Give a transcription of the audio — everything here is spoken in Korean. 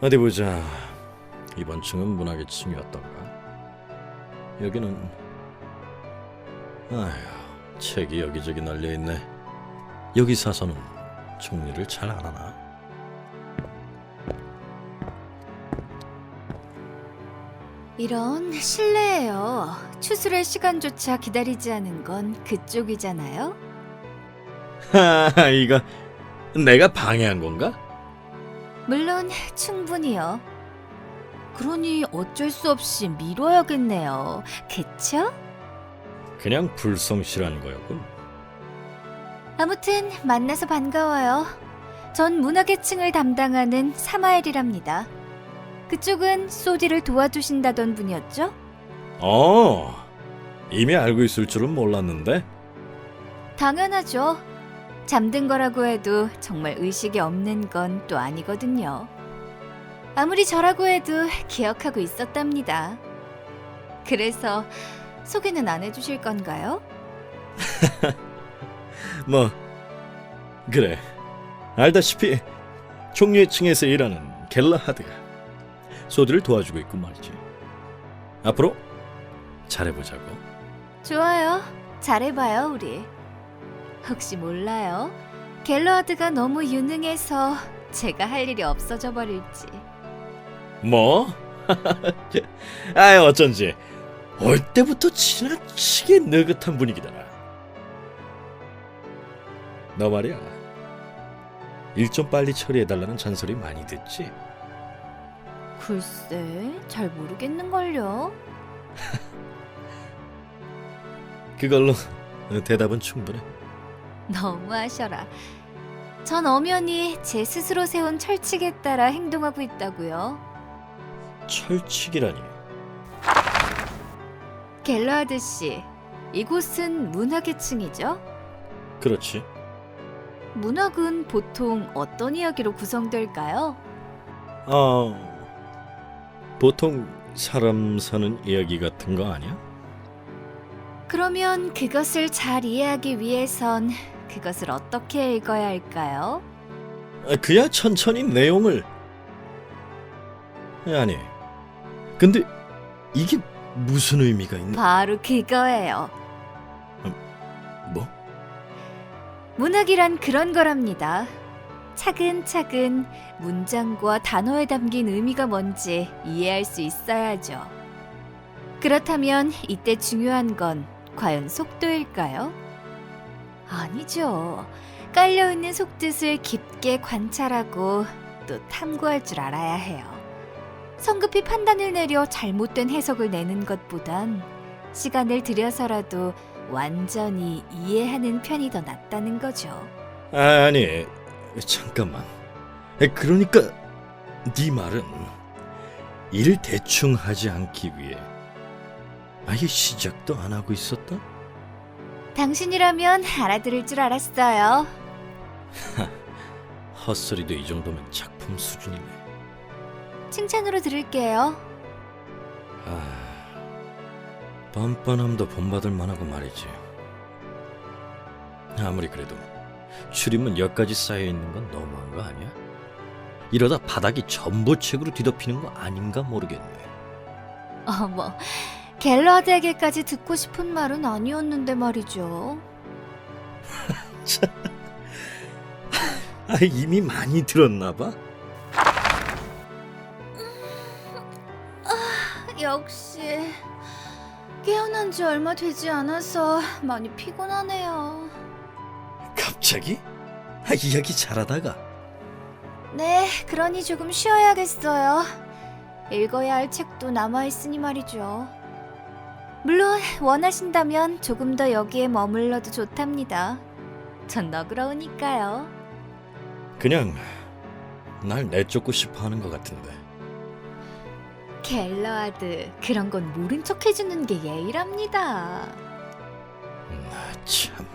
어디 보자. 이번 층은 문학의 층이었던가. 여기는 아휴 책이 여기저기 널려 있네. 여기 사서는 정리를 잘 안 하나? 이런 실례예요. 추술할 시간조차 기다리지 않은 건 그쪽이잖아요. 하하 이거 내가 방해한 건가? 물론 충분히요. 그러니 어쩔 수 없이 미뤄야겠네요. 그쵸? 그냥 불성실한 거였군. 아무튼 만나서 반가워요. 전 문학의 층을 담당하는 사마엘이랍니다. 그쪽은 소디를 도와주신다던 분이었죠? 어 이미 알고 있을 줄은 몰랐는데. 당연하죠. 잠든 거라고 해도 정말 의식이 없는 건 또 아니거든요. 아무리 저라고 해도 기억하고 있었답니다. 그래서 소개는 안 해주실 건가요? 뭐 그래 알다시피 종류의 층에서 일하는 갤라하드가 소드를 도와주고 있고 말이지 앞으로 잘해보자고 좋아요. 잘해봐요, 우리. 혹시 몰라요? 갤러하드가 너무 유능해서 제가 할 일이 없어져 버릴지. 뭐? 아 어쩐지 올 때부터 지나치게 느긋한 분위기더라 너 말이야 일 좀 빨리 처리해달라는 잔소리 많이 듣지? 글쎄, 잘 모르겠는걸요. 그걸로 대답은 충분해 너무하셔라. 전 엄연히 제 스스로 세운 철칙에 따라 행동하고 있다고요. 철칙이라니 갤러하드 씨, 이곳은 문학의 층이죠? 그렇지 문학은 보통 어떤 이야기로 구성될까요? 어, 보통 사람 사는 이야기 같은 거 아니야? 그러면 그것을 잘 이해하기 위해선 그것을 어떻게 읽어야 할까요? 아, 그야 천천히 내용을 아니 근데 이게 무슨 의미가 있나? 바로 그거예요. 뭐? 문학이란 그런 거랍니다. 차근차근 문장과 단어에 담긴 의미가 뭔지 이해할 수 있어야죠. 그렇다면 이때 중요한 건 과연 속도일까요? 아니죠. 깔려있는 속뜻을 깊게 관찰하고 또 탐구할 줄 알아야 해요. 성급히 판단을 내려 잘못된 해석을 내는 것보단 시간을 들여서라도 완전히 이해하는 편이 더 낫다는 거죠. 아, 아니 잠깐만 에, 그러니까 네 말은 일을 대충 하지 않기 위해 아예 시작도 안 하고 있었다? 당신이라면 알아들을 줄 알았어요. 헛소리도 이 정도면 작품 수준이네 칭찬으로 들을게요. 아, 뻔뻔함도 본받을 만하고 말이지. 아무리 그래도 출입문 여기까지 쌓여 있는 건 너무한 거 아니야? 이러다 바닥이 전보책으로 뒤덮이는 거 아닌가 모르겠네. 어머, 갤러드에게까지 듣고 싶은 말은 아니었는데 말이죠. 아, 이미 많이 들었나 봐. 역시 깨어난 지 얼마 되지 않아서 많이 피곤하네요. 갑자기? 아, 이야기 잘하다가 네, 그러니 조금 쉬어야겠어요. 읽어야 할 책도 남아 있으니 말이죠. 물론 원하신다면 조금 더 여기에 머물러도 좋답니다. 전 너그러우니까요. 그냥 날 내쫓고 싶어 하는 것 같은데. 갤러하드, 그런 건 모른 척 해주는 게 예의랍니다. 나 참.